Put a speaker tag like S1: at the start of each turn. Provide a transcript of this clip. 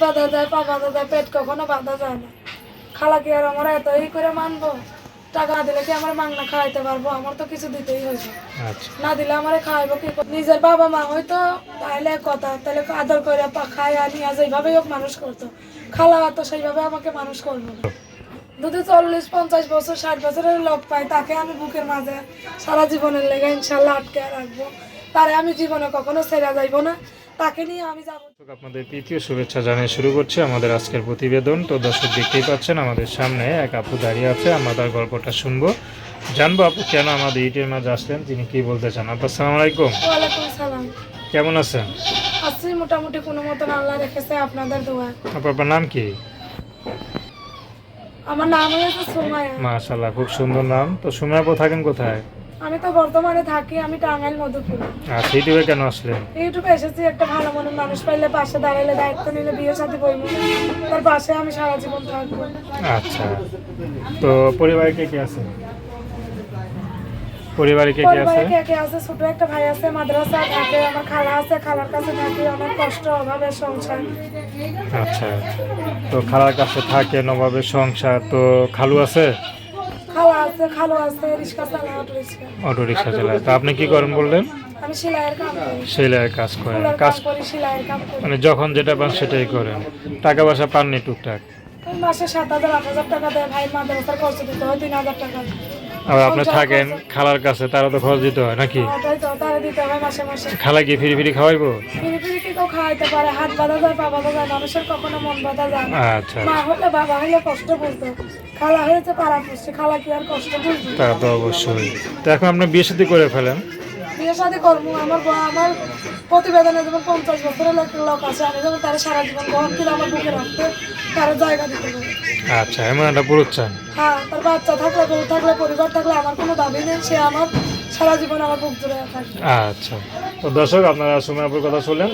S1: বাঁধা যায় পা বাঁধা যায় পেট কখনো বাঁধা যায় না। খালা কি আর আমার এত ই করে মানবো? টাকা দিলে কি আমার মাংনা খাইতে পারব? আমার তো কিছু দিতেই হয়েছে
S2: আচ্ছা।
S1: না দিলে আমারে খাইবো কি? নিজের বাবা মা হয়তো তাহলে কথা তাহলে আদর করে পা খাই আনি আজ এইভাবেই হোক মানুষ করতো। খালা তো সেইভাবে আমাকে মানুষ করব না। যদি চল্লিশ পঞ্চাশ বছর ষাট বছরের লোক পাই তাকে আমি বুকের মাঝে সারা জীবনের লেগে ইনশাল্লাহ আটকে রাখব। তারে আমি জীবনে কখনো ছেড়ে যাইবো না। তাকে নিয়ে আমি যাব।
S2: আপনাদের তৃতীয় শুভেচ্ছা জানিয়ে শুরু করছি আমাদের আজকের প্রতিবেদন। তো দর্শক দেখতেই পাচ্ছেন আমাদের সামনে এক আপু দাঁড়িয়ে আছে আমরা তার গল্পটা শুনব। জানব আপু কেন আমাদের ইটের মাঝে আসলেন তিনি কি বলতে চান? আপু আসসালামু আলাইকুম।
S1: ওয়ালাইকুম সালাম।
S2: কেমন আছেন?
S1: আছি মোটামুটি কোনো মতন আল্লাহ রেখেছে আপনাদের দোয়া।
S2: আপু আপনার নাম কি?
S1: আমার নাম হয়েছে সোমায়া।
S2: মাশাআল্লাহ খুব সুন্দর নাম। তো সময় থাকেন কোথায়?
S1: আমি তো বর্তমানে থাকি আমি টাঙ্গাইল মধুপুর।
S2: আর ইউটিউবে কেন আসলেন?
S1: ইউটিউবে এসেছি একটা ভালো মনের মানুষ পাইলে পাশে দাঁড়াইলে দায়িত্ব নিলে বিয়ে সাথে বইব তার পাশে আমি সারা জীবন থাকব।
S2: আচ্ছা। তো পরিবারে কে কে আছে পরিবারে কে কে আছে?
S1: কে কে আছে? ছোট একটা ভাই আছে মাদ্রাসা থাকে আমার খালা আছে খালার কাছে থাকি অনেক কষ্ট অভাবের সংসার।
S2: আচ্ছা তো খালার কাছে থাকে নবাবের সংসার তো খালু আছে?
S1: খালা আছে খালু আছে রিক্সা চালা অটো রিক্সা।
S2: অটো রিক্সা চালায়। তো আপনি কি করেন বললেন?
S1: আমি সেলাইয়ের করি।
S2: সেলাইয়ের কাজ করেন। কাজ
S1: করি সেলাইয়ের কাম করি।
S2: মানে যখন যেটা পান সেটাই করেন। টাকা পয়সা পাননি টুকটাক?
S1: মাসে সাত হাজার আট হাজার টাকা দেয় ভাই মাদ্রাসার খরচ দিতে হয় তিন হাজার টাকা।
S2: আবার আপনি থাকেন খালার কাছে তারা তো খরচ দিতে হয় নাকি?
S1: হয়
S2: খালা কি ফিরি ফিরি খাওয়াইবো? আচ্ছা।
S1: আর
S2: তা তো অবশ্যই। তো এখন আপনি বিয়ে সাথে করে ফেলেন।
S1: বিয়ে কর্ম আমার আমার প্রতিবেদনে যেমন পঞ্চাশ বছরের লোক লোক আছে আমি যেমন তারা সারা জীবন গ্রহণ করে আমার বুকে রাখতে তারা জায়গা দিতে পারে।
S2: আচ্ছা এমন একটা পুরুষ চান?
S1: হ্যাঁ তার বাচ্চা থাকলে গরু থাকলে পরিবার থাকলে আমার কোনো দাবি নেই সে আমার সারা জীবন আমার বুক জুড়ে থাকে।
S2: আচ্ছা। তো দর্শক আপনারা সুমাপুর কথা শুনলেন